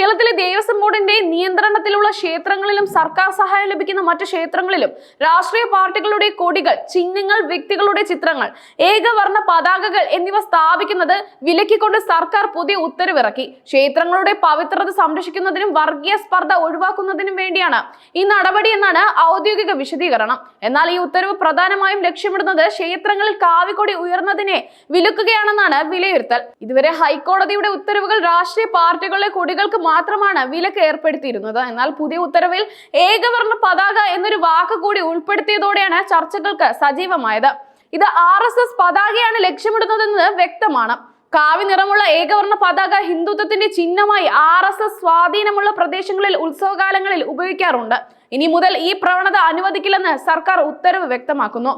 കേരളത്തിലെ ദേവസ്വം ബോർഡിന്റെ നിയന്ത്രണത്തിലുള്ള ക്ഷേത്രങ്ങളിലും സർക്കാർ സഹായം ലഭിക്കുന്ന മറ്റു ക്ഷേത്രങ്ങളിലും രാഷ്ട്രീയ പാർട്ടികളുടെ കൊടികൾ ചിഹ്നങ്ങൾ വ്യക്തികളുടെ ചിത്രങ്ങൾ ഏകവർണ പതാകകൾ എന്നിവ സ്ഥാപിക്കുന്നത് വിലക്കിക്കൊണ്ട് സർക്കാർ പുതിയ ഉത്തരവിറക്കി. ക്ഷേത്രങ്ങളുടെ പവിത്രത സംരക്ഷിക്കുന്നതിനും വർഗീയ സ്പർദ്ധ ഒഴിവാക്കുന്നതിനും വേണ്ടിയാണ് ഈ നടപടി എന്നാണ് ഔദ്യോഗിക വിശദീകരണം. എന്നാൽ ഈ ഉത്തരവ് പ്രധാനമായും ലക്ഷ്യമിടുന്നത് ക്ഷേത്രങ്ങളിൽ കാവിക്കൊടി ഉയർന്നതിനെ വിലക്കുകയാണെന്നാണ് വിലയിരുത്തൽ. ഇതുവരെ ഹൈക്കോടതിയുടെ ഉത്തരവുകൾ രാഷ്ട്രീയ പാർട്ടികളുടെ കൊടികൾക്ക് മാത്രമാണ് വിലക്ക് ഏർപ്പെടുത്തിയിരുന്നത്. എന്നാൽ പുതിയ ഉത്തരവിൽ ഏകവർണ പതാക എന്നൊരു വാക്ക് കൂടി ഉൾപ്പെടുത്തിയതോടെയാണ് ചർച്ചകൾക്ക് സജീവമായത്. ഇത് ആർ എസ് എസ് പതാകയാണ് ലക്ഷ്യമിടുന്നതെന്ന് വ്യക്തമാണ്. കാവി നിറമുള്ള ഏകവർണ പതാക ഹിന്ദുത്വത്തിന്റെ ചിഹ്നമായി ആർ എസ് എസ് സ്വാധീനമുള്ള പ്രദേശങ്ങളിൽ ഉത്സവകാലങ്ങളിൽ ഉപയോഗിക്കാറുണ്ട്. ഇനി മുതൽ ഈ പ്രവണത അനുവദിക്കില്ലെന്ന് സർക്കാർ ഉത്തരവ് വ്യക്തമാക്കുന്നു.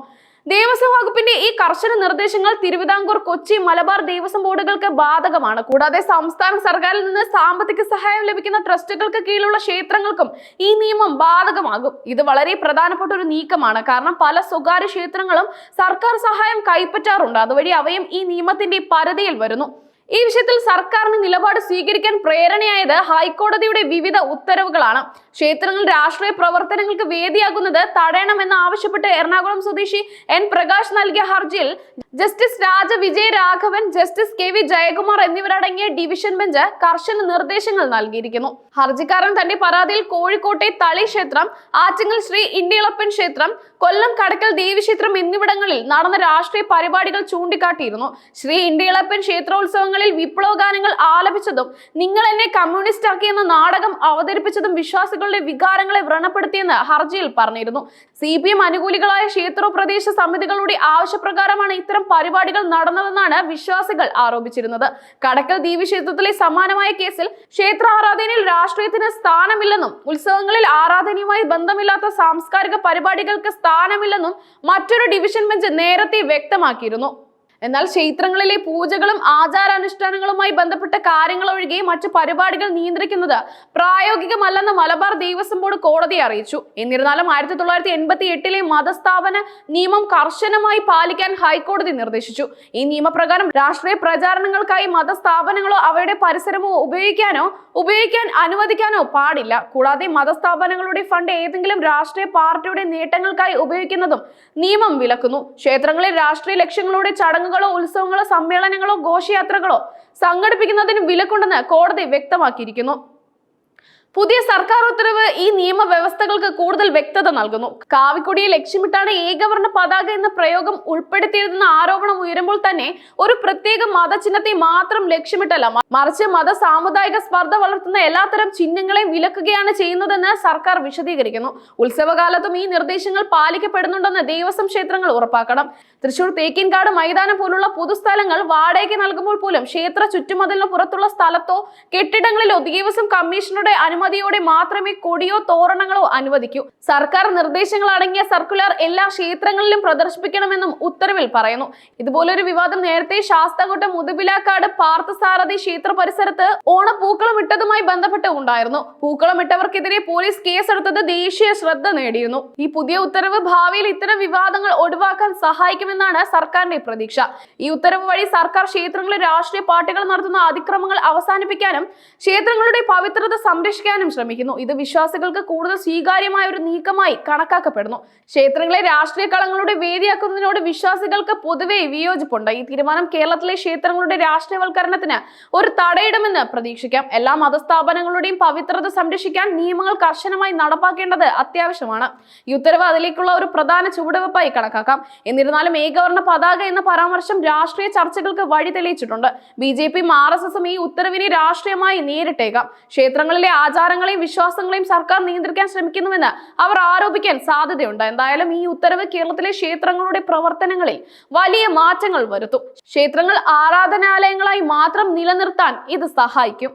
ദേവസ്വം വകുപ്പിന്റെ ഈ കർശന നിർദ്ദേശങ്ങൾ തിരുവിതാംകൂർ കൊച്ചി മലബാർ ദേവസ്വം ബോർഡുകൾക്ക് ബാധകമാണ്. കൂടാതെ സംസ്ഥാന സർക്കാരിൽ നിന്ന് സാമ്പത്തിക സഹായം ലഭിക്കുന്ന ട്രസ്റ്റുകൾക്ക് കീഴിലുള്ള ക്ഷേത്രങ്ങൾക്കും ഈ നിയമം ബാധകമാകും. ഇത് വളരെ പ്രധാനപ്പെട്ട ഒരു നീക്കമാണ്. കാരണം പല സ്വകാര്യ ക്ഷേത്രങ്ങളും സർക്കാർ സഹായം കൈപ്പറ്റാറുണ്ട്. അതുവഴി അവയും ഈ നിയമത്തിന്റെ പരിധിയിൽ വരുന്നു. ഈ വിഷയത്തിൽ സർക്കാരിന് നിലപാട് സ്വീകരിക്കാൻ പ്രേരണയായത് ഹൈക്കോടതിയുടെ വിവിധ ഉത്തരവുകളാണ്. ക്ഷേത്രങ്ങൾ രാഷ്ട്രീയ പ്രവർത്തനങ്ങൾക്ക് വേദിയാകുന്നത് തടയണമെന്ന് ആവശ്യപ്പെട്ട് എറണാകുളം സ്വദേശി എൻ. പ്രകാശ് നൽകിയ ഹർജിയിൽ justice Raja Vijaya Raghavan justice K V Jayakumar എന്നിവരടങ്ങിയ ഡിവിഷൻ ബെഞ്ച് കർശന നിർദ്ദേശങ്ങൾ നൽകിയിരിക്കുന്നു. ഹർജിക്കാരൻ തന്റെ പരാതിയിൽ കോഴിക്കോട്ടെ തളി ക്ഷേത്രം ആറ്റിങ്ങൽ ശ്രീ ഇന്ത്യളപ്പൻ ക്ഷേത്രം കൊല്ലം കടക്കൽ ദേവീക്ഷേത്രം എന്നിവിടങ്ങളിൽ നടന്ന രാഷ്ട്രീയ പരിപാടികൾ ചൂണ്ടിക്കാട്ടിയിരുന്നു. ശ്രീ ഇന്ത്യളപ്പൻ ക്ഷേത്രോത്സവങ്ങളിൽ വിപ്ലവ ഗാനങ്ങൾ ആലപിച്ചതും നിങ്ങൾ എന്നെ കമ്മ്യൂണിസ്റ്റ് ആക്കിയെന്ന നാടകം അവതരിപ്പിച്ചതും വിശ്വാസികളുടെ വികാരങ്ങളെ വ്രണപ്പെടുത്തിയെന്ന് ഹർജിയിൽ പറഞ്ഞിരുന്നു. സി പി എം അനുകൂലികളായ ക്ഷേത്ര പ്രദേശ സമിതികളുടെ ആവശ്യപ്രകാരമാണ് ഇത്തരം പരിപാടികൾ നടന്നതെന്നാണ് വിശ്വാസികൾ ആരോപിച്ചിരുന്നത്. കടക്കൽ ദേവീക്ഷേത്രത്തിലെ സമാനമായ കേസിൽ ക്ഷേത്ര ആരാധനയിൽ രാഷ്ട്രീയത്തിന് സ്ഥാനമില്ലെന്നും ഉത്സവങ്ങളിൽ ആരാധനയുമായി ബന്ധമില്ലാത്ത സാംസ്കാരിക പരിപാടികൾക്ക് സ്ഥാനമില്ലെന്നും മറ്റൊരു ഡിവിഷൻ ബെഞ്ച് നേരത്തെ വ്യക്തമാക്കിയിരുന്നു. എന്നാൽ ക്ഷേത്രങ്ങളിലെ പൂജകളും ആചാരാനുഷ്ഠാനങ്ങളുമായി ബന്ധപ്പെട്ട കാര്യങ്ങൾ ഒഴികെ മറ്റു പരിപാടികൾ നിയന്ത്രിക്കുന്നത് പ്രായോഗികമല്ലെന്ന് മലബാർ ദേവസ്വം ബോർഡ് കോടതിയെ അറിയിച്ചു. എന്നിരുന്നാലും ആയിരത്തി തൊള്ളായിരത്തി എൺപത്തി എട്ടിലെ മതസ്ഥാപന നിയമം കർശനമായി പാലിക്കാൻ ഹൈക്കോടതി നിർദ്ദേശിച്ചു. ഈ നിയമപ്രകാരം രാഷ്ട്രീയ പ്രചാരണങ്ങൾക്കായി മതസ്ഥാപനങ്ങളോ അവയുടെ പരിസരമോ ഉപയോഗിക്കാനോ ഉപയോഗിക്കാൻ അനുവദിക്കാനോ പാടില്ല. കൂടാതെ മതസ്ഥാപനങ്ങളുടെ ഫണ്ട് ഏതെങ്കിലും രാഷ്ട്രീയ പാർട്ടിയുടെ നേട്ടങ്ങൾക്കായി ഉപയോഗിക്കുന്നതും നിയമം വിലക്കുന്നു. ക്ഷേത്രങ്ങളിൽ രാഷ്ട്രീയ ലക്ഷ്യങ്ങളോടെ ചടങ്ങുകളോ ഉത്സവങ്ങളോ സമ്മേളനങ്ങളോ ഘോഷയാത്രകളോ സംഘടിപ്പിക്കുന്നതിന് വിലക്കുണ്ടെന്ന് കോടതി വ്യക്തമാക്കിയിരിക്കുന്നു. പുതിയ സർക്കാർ ഉത്തരവ് ഈ നിയമ വ്യവസ്ഥകൾക്ക് കൂടുതൽ വ്യക്തത നൽകുന്നു. കാവിക്കൊടിയെ ലക്ഷ്യമിട്ടാണ് ഏകവർണ പതാക എന്ന പ്രയോഗം ഉൾപ്പെടുത്തിയതെന്ന ആരോപണം ഉയരുമ്പോൾ തന്നെ ഒരു പ്രത്യേക മതചിഹ്നത്തെ മാത്രം ലക്ഷ്യമിട്ടല്ല. മറിച്ച് മത സാമുദായിക സ്പർദ്ധ വളർത്തുന്ന എല്ലാത്തരം ചിഹ്നങ്ങളെയും വിലക്കുകയാണ് ചെയ്യുന്നതെന്ന് സർക്കാർ വിശദീകരിക്കുന്നു. ഉത്സവകാലത്തും ഈ നിർദ്ദേശങ്ങൾ പാലിക്കപ്പെടുന്നുണ്ടെന്ന് ദേവസ്വം ക്ഷേത്രങ്ങൾ ഉറപ്പാക്കണം. തൃശൂർ തേക്കിൻകാട് മൈതാനം പോലുള്ള പൊതുസ്ഥലങ്ങൾ വാടകയ്ക്ക് നൽകുമ്പോൾ പോലും ക്ഷേത്ര ചുറ്റുമതിലിന് പുറത്തുള്ള സ്ഥലത്തോ കെട്ടിടങ്ങളിലോ ദേവസ്വം കമ്മീഷണറുടെ അനുമതിയോടെ മാത്രമേ കൊടിയോ തോരണങ്ങളോ അനുവദിക്കൂ. സർക്കാർ നിർദ്ദേശങ്ങൾ അടങ്ങിയ സർക്കുലർ എല്ലാ ക്ഷേത്രങ്ങളിലും പ്രദർശിപ്പിക്കണമെന്നും ഉത്തരവിൽ പറയുന്നു. ഇതുപോലൊരു വിവാദം നേരത്തെ ശാസ്താകോട്ട മുതുപിലാക്കാട് പാർത്ഥസാരഥി ക്ഷേത്ര പരിസരത്ത് ഓണപ്പൂക്കളം ഇട്ടതുമായി ബന്ധപ്പെട്ട് ഉണ്ടായിരുന്നു. പൂക്കളം ഇട്ടവർക്കെതിരെ പോലീസ് കേസെടുത്തത് ദേശീയ ശ്രദ്ധ നേടിയിരുന്നു. ഈ പുതിയ ഉത്തരവ് ഭാവിയിൽ ഇത്തരം വിവാദങ്ങൾ ഒഴിവാക്കാൻ സഹായിക്കുമെന്നാണ് സർക്കാരിന്റെ പ്രതീക്ഷ. ഈ ഉത്തരവ് വഴി സർക്കാർ ക്ഷേത്രങ്ങളിൽ രാഷ്ട്രീയ പാർട്ടികൾ നടത്തുന്ന അതിക്രമങ്ങൾ അവസാനിപ്പിക്കാനും ക്ഷേത്രങ്ങളുടെ പവിത്രത സംരക്ഷിക്കാനും ശ്രമിക്കുന്നു. ഇത് വിശ്വാസികൾക്ക് കൂടുതൽ സ്വീകാര്യമായ ഒരു നീക്കമായി കണക്കാക്കപ്പെടുന്നു. ക്ഷേത്രങ്ങളെ രാഷ്ട്രീയ കളങ്ങളുടെ വേദിയാക്കുന്നതിനോട് വിശ്വാസികൾക്ക് പൊതുവെ വിയോജിപ്പുണ്ട്. ഈ തീരുമാനം കേരളത്തിലെ ക്ഷേത്രങ്ങളുടെ രാഷ്ട്രീയവൽക്കരണത്തിന് ഒരു തടയിടുമെന്ന് പ്രതീക്ഷിക്കാം. എല്ലാ മതസ്ഥാപനങ്ങളുടെയും പവിത്രത സംരക്ഷിക്കാൻ നിയമങ്ങൾ കർശനമായി നടപ്പാക്കേണ്ടത് അത്യാവശ്യമാണ്. ഈ ഉത്തരവ് അതിലേക്കുള്ള ഒരു പ്രധാന ചുവടുവെപ്പായി കണക്കാക്കാം. എന്നിരുന്നാലും ഏകവർണ പതാക എന്ന പരാമർശം രാഷ്ട്രീയ ചർച്ചകൾക്ക് വഴി തെളിയിച്ചിട്ടുണ്ട്. ബി ജെ പിയും ആർ എസ് എസും ഈ ഉത്തരവിനെ രാഷ്ട്രീയമായി നേരിട്ടേക്കാം. ക്ഷേത്രങ്ങളിലെ ആചാരങ്ങളെയും വിശ്വാസങ്ങളെയും സർക്കാർ നിയന്ത്രിക്കാൻ ശ്രമിക്കുന്നുവെന്ന് അവർ ആരോപിക്കാൻ സാധ്യതയുണ്ട്. എന്തായാലും ഈ ഉത്തരവ് കേരളത്തിലെ ക്ഷേത്രങ്ങളുടെ പ്രവർത്തനങ്ങളിൽ വലിയ മാറ്റങ്ങൾ വരുത്തും. ക്ഷേത്രങ്ങൾ ആരാധനാലയങ്ങളായി മാത്രം നിലനിർത്താൻ ഇത് സഹായിക്കും.